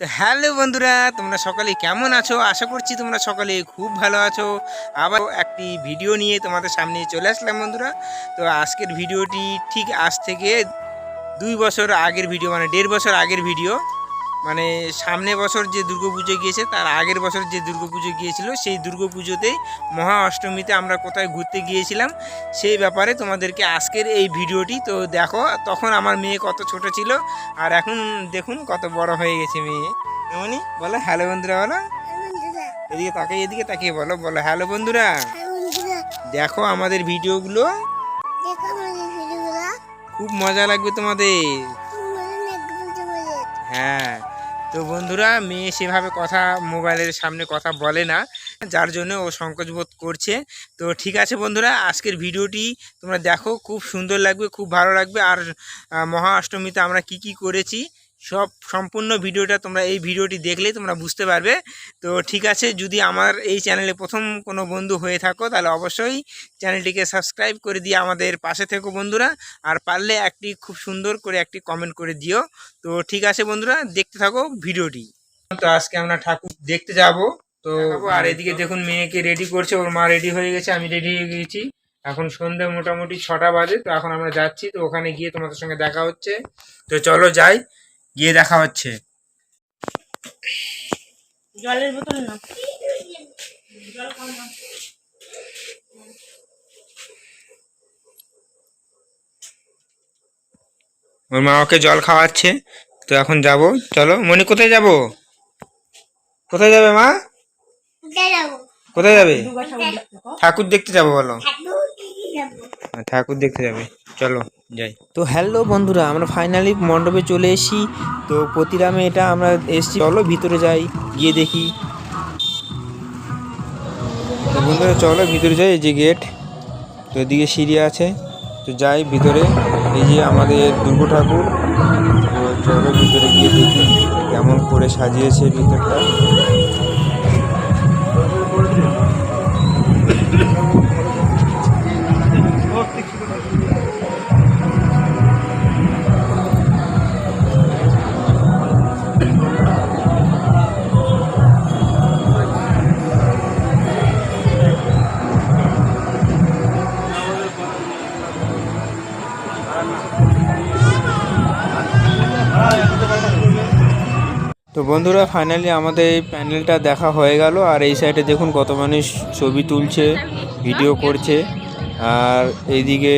তো হ্যালো বন্ধুরা, তোমরা সকালে কেমন আছো? আশা করছি তোমরা সকালে খুব ভালো আছো। আবার একটি ভিডিও নিয়ে তোমাদের সামনে চলে আসলাম বন্ধুরা। তো আজকের ভিডিওটি ঠিক আজ থেকে দুই বছর আগের ভিডিও মানে দেড় বছর আগের ভিডিও। মানে সামনে বছর যে দুর্গাপুজো গিয়েছে তার আগের বছর যে দুর্গাপুজো গিয়েছিল সেই দুর্গাপুজোতেই মহা অষ্টমীতে আমরা কোথায় ঘুরতে গিয়েছিলাম সেই ব্যাপারে তোমাদেরকে আজকের এই ভিডিওটি। তো দেখো তখন আমার মেয়ে কত ছোট ছিল আর এখন দেখুন কত বড় হয়ে গেছে মেয়ে। এমনই বলো হ্যালো বন্ধুরা বলো। এদিকে তাকিয়ে এদিকে তাকিয়ে বলো বলো হ্যালো বন্ধুরা। দেখো আমাদের ভিডিওগুলো। খুব মজা লাগবে তোমাদের। হ্যাঁ। তো বন্ধুরা, মেয়ে সেভাবে কথা মোবাইলের সামনে কথা বলে না, যার জন্য ও সংকোচ বোধ করছে। তো ঠিক আছে বন্ধুরা, আজকের ভিডিওটি তোমরা দেখো, খুব সুন্দর লাগবে, খুব ভালো লাগবে। আর মহাষ্টমীতে মহা অষ্টমীতে আমরা কি কি করেছি সব সম্পূর্ণ ভিডিওটা তোমরা এই ভিডিওটি দেখলেই তোমরা বুঝতে পারবে। তো ঠিক আছে যদি আমার এই চ্যানেলে প্রথম কোনো বন্ধু হয়ে থাকো তাহলে অবশ্যই চ্যানেলটিকে সাবস্ক্রাইব করে দিয়ে আমাদের পাশে থেকো বন্ধুরা। আর পারলে একটি খুব সুন্দর করে একটি কমেন্ট করে দিও। তো ঠিক আছে বন্ধুরা দেখতে থাকো ভিডিওটি। তো আজকে আমরা ঠাকুর দেখতে যাব। তো আর এদিকে দেখুন মেয়েকে রেডি করছে ওর মা রেডি হয়ে গেছে আমি রেডি হয়ে গেছি। এখন সন্ধে মোটামুটি ছটা বাজে তো এখন আমরা যাচ্ছি। তো ওখানে গিয়ে তোমাদের সঙ্গে দেখা হচ্ছে। তো চলো যাই। গিয়ে দেখা হচ্ছে। জলের বোতল না ওর মা ওকে জল খাওয়াচ্ছে। তো এখন যাব। চলো মনি কোথায় যাব? কোথায় যাবে মা? কোথায় যাবে? ঠাকুর দেখতে যাব বলো। ঠাকুর দেখতে যাবে। চলো। যাই। তো হ্যালো বন্ধুরা, আমরা ফাইনালি মণ্ডপে চলে এসেছি। তো প্রতিরামে এটা আমরা এসেছি। চলো ভিতরে যাই, গিয়ে দেখি। বন্ধুরা, চলো ভিতরে যাই, এই যে গেট তো এদিকে সিঁড়ি আছে। তো যাই ভিতরে, এই যে আমাদের দুর্গা ঠাকুর। তো চলো ভিতরে গিয়ে দেখি কেমন করে সাজিয়েছে ভিতরটা। তো বন্ধুরা ফাইনালি আমাদের এই প্যান্ডেলটা দেখা হয়ে গেল। আর এই সাইডে দেখুন কত মানুষ ছবি তুলছে ভিডিও করছে। আর এইদিকে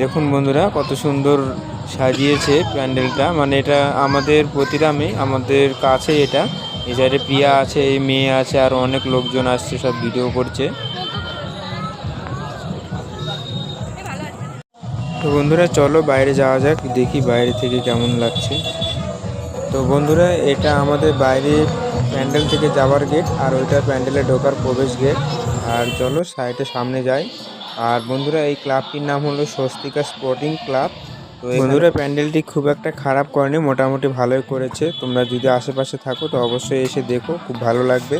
দেখুন বন্ধুরা, কত সুন্দর সাজিয়েছে প্যান্ডেলটা। মানে এটা আমাদের প্রতিরামে আমাদের কাছে এটা। এই সাইডে প্রিয়া আছে, এই মেয়ে আছে, আর অনেক লোকজন আসছে, সব ভিডিও করছে। তো বন্ধুরা চলো বাইরে যাওয়া যাক দেখি বাইরে থেকে কেমন লাগছে। তো বন্ধুরা এটা আমাদের বাইরে প্যান্ডেল থেকে যাওয়ার গেট আর ওইটা প্যান্ডেলে ঢোকার প্রবেশ গেট আর চলো সাইডে সামনে যাই। আর বন্ধুরা এই ক্লাবটির নাম হলো স্বস্তিকা স্পোর্টিং ক্লাব। তো এই বন্ধুরা প্যান্ডেলটি খুব একটা খারাপ করেনি মোটামুটি ভালোই করেছে। তোমরা যদি আশেপাশে থাকো তো অবশ্যই এসে দেখো খুব ভালো লাগবে।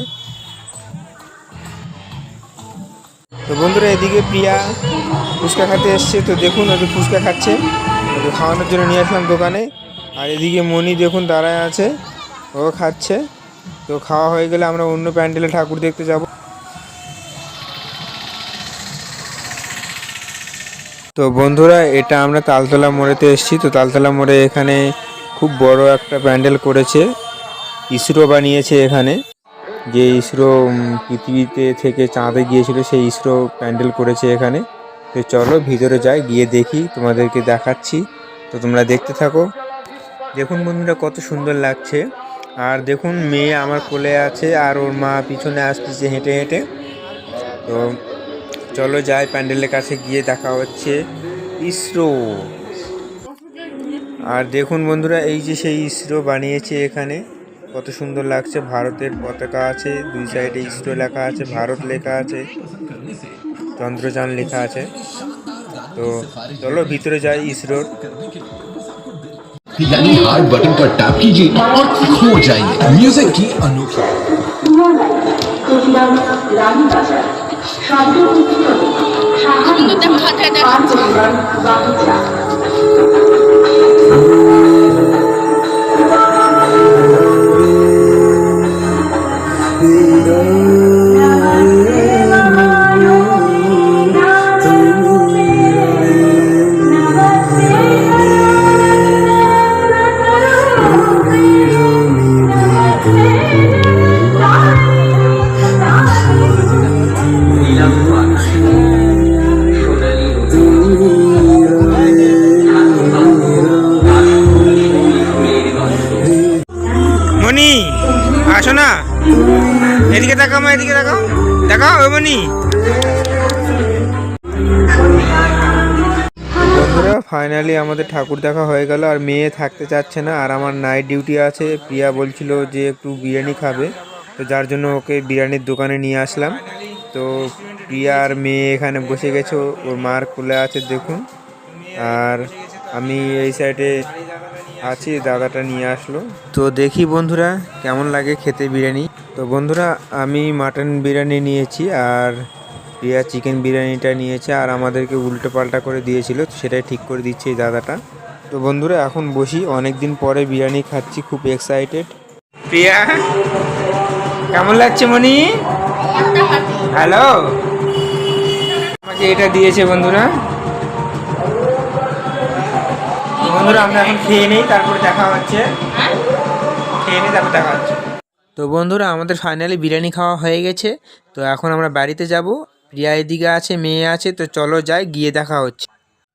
তো বন্ধুরা এদিকে প্রিয়া ফুচকা খেতে এসছে, তো দেখুন ওদের ফুচকা খাচ্ছে। ওকে খাওয়ানোর জন্য নিয়ে আসলাম দোকানে। আর এদিকে মনি দেখুন দাঁড়ায় আছে, ও খাচ্ছে। তো খাওয়া হয়ে গেলে আমরা অন্য প্যান্ডেলে ঠাকুর দেখতে যাব। তো বন্ধুরা, এটা আমরা তালতলা মোড়েতে এসেছি। তো তালতলা মোড়ে এখানে খুব বড় একটা প্যান্ডেল করেছে। ইসরো বানিয়েছে এখানে। যে ইসরো পৃথিবীতে থেকে চাঁদে গিয়েছিল, সেই ইসরো প্যান্ডেল করেছে এখানে। তো চলো ভিতরে যাই, গিয়ে দেখি, তোমাদেরকে দেখাচ্ছি। তো তোমরা দেখতে থাকো। দেখুন বন্ধুরা, কত সুন্দর লাগছে। আর দেখুন, মেয়ে আমার কোলে আছে, আর ওর মা পিছনে আসতেছে হেঁটে হেঁটে। তো চলো যাই, প্যান্ডেলের কাছে গিয়ে দেখা হচ্ছে ইসরো। আর দেখুন বন্ধুরা, এই যে সেই ইসরো বানিয়েছে এখানে। কত সুন্দর লাগছে ভারতের পতাকা আছে দুই সাইডে ইসরো লেখা আছে ভারত লেখা আছে চন্দ্রযান লেখা আছে তো চলো ভিতরে যাই ইসরোর यानी हार्ड बटन पर टैप कीजिए और खो जाइए म्यूजिक की अनोखी দেখা আসো না এদিকে তাকাও মা, এদিকে তাকাও দেখাও ওই মনি ফাইনালি আমাদের ঠাকুর দেখা হয়ে গেল, আর মেয়ে থাকতে চাচ্ছে না, আর আমার নাইট ডিউটি আছে। প্রিয়া বলছিল যে একটু বিরিয়ানি খাবে, তো যার জন্য ওকে বিরিয়ানির দোকানে নিয়ে আসলাম। তো প্রিয়া আর মেয়ে এখানে বসে গেছে, ওর মার কোলে আছে, দেখুন। আর আমি এই সাইডে আছি দাদাটা নিয়ে আসলো। তো দেখি বন্ধুরা কেমন লাগে খেতে বিরিয়ানি? তো বন্ধুরা আমি মাটন বিরিয়ানি নিয়েছি আর প্রিয়া চিকেন বিরিয়ানিটা নিয়েছে আর আমাদেরকে উল্টো পাল্টা করে দিয়েছিল তো সেটাই ঠিক করে দিচ্ছে এই দাদাটা। তো বন্ধুরা এখন বসি অনেক দিন পরে বিরিয়ানি খাচ্ছি খুব এক্সাইটেড প্রিয়া কেমন লাগছে মনি? হ্যালো আমাকে এটা দিয়েছে বন্ধুরা। বন্ধুরা, আমরা এখন খেয়ে নিই, তারপরে দেখা হচ্ছে। খেয়ে নিই, তারপর দেখা হচ্ছে। তো বন্ধুরা, আমাদের ফাইনালি বিরিয়ানি খাওয়া হয়ে গেছে। তো এখন আমরা বাড়িতে যাব। প্রিয়া এদিকে আছে, মেয়ে আছে, তো চলো যাই, গিয়ে দেখা হচ্ছে।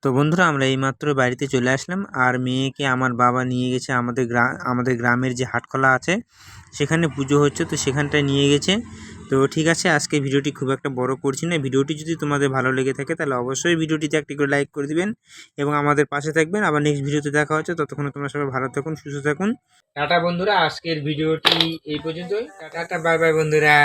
তো বন্ধুরা, আমরা এইমাত্র বাড়িতে চলে আসলাম। আর মেয়েকে আমার বাবা নিয়ে গেছে, আমাদের গ্রাম আমাদের গ্রামের যে হাটখোলা আছে, সেখানে পুজো হচ্ছে, তো সেখানটায় নিয়ে গেছে। তো ঠিক আছে, আজকে ভিডিওটি খুব একটা বড় করছি না। ভিডিওটি যদি তোমাদের ভালো লেগে থাকে, তাহলে অবশ্যই ভিডিওটিতে একটি করে লাইক করে দিবেন এবং আমাদের পাশে থাকবেন। আবার নেক্সট ভিডিওতে দেখা হচ্ছে, ততক্ষণ তোমরা সবাই ভালো থাকুন, সুস্থ থাকুন। টাটা বন্ধুরা, আজকের ভিডিওটি এই পর্যন্তই। টাটা, বাই বাই বন্ধুরা।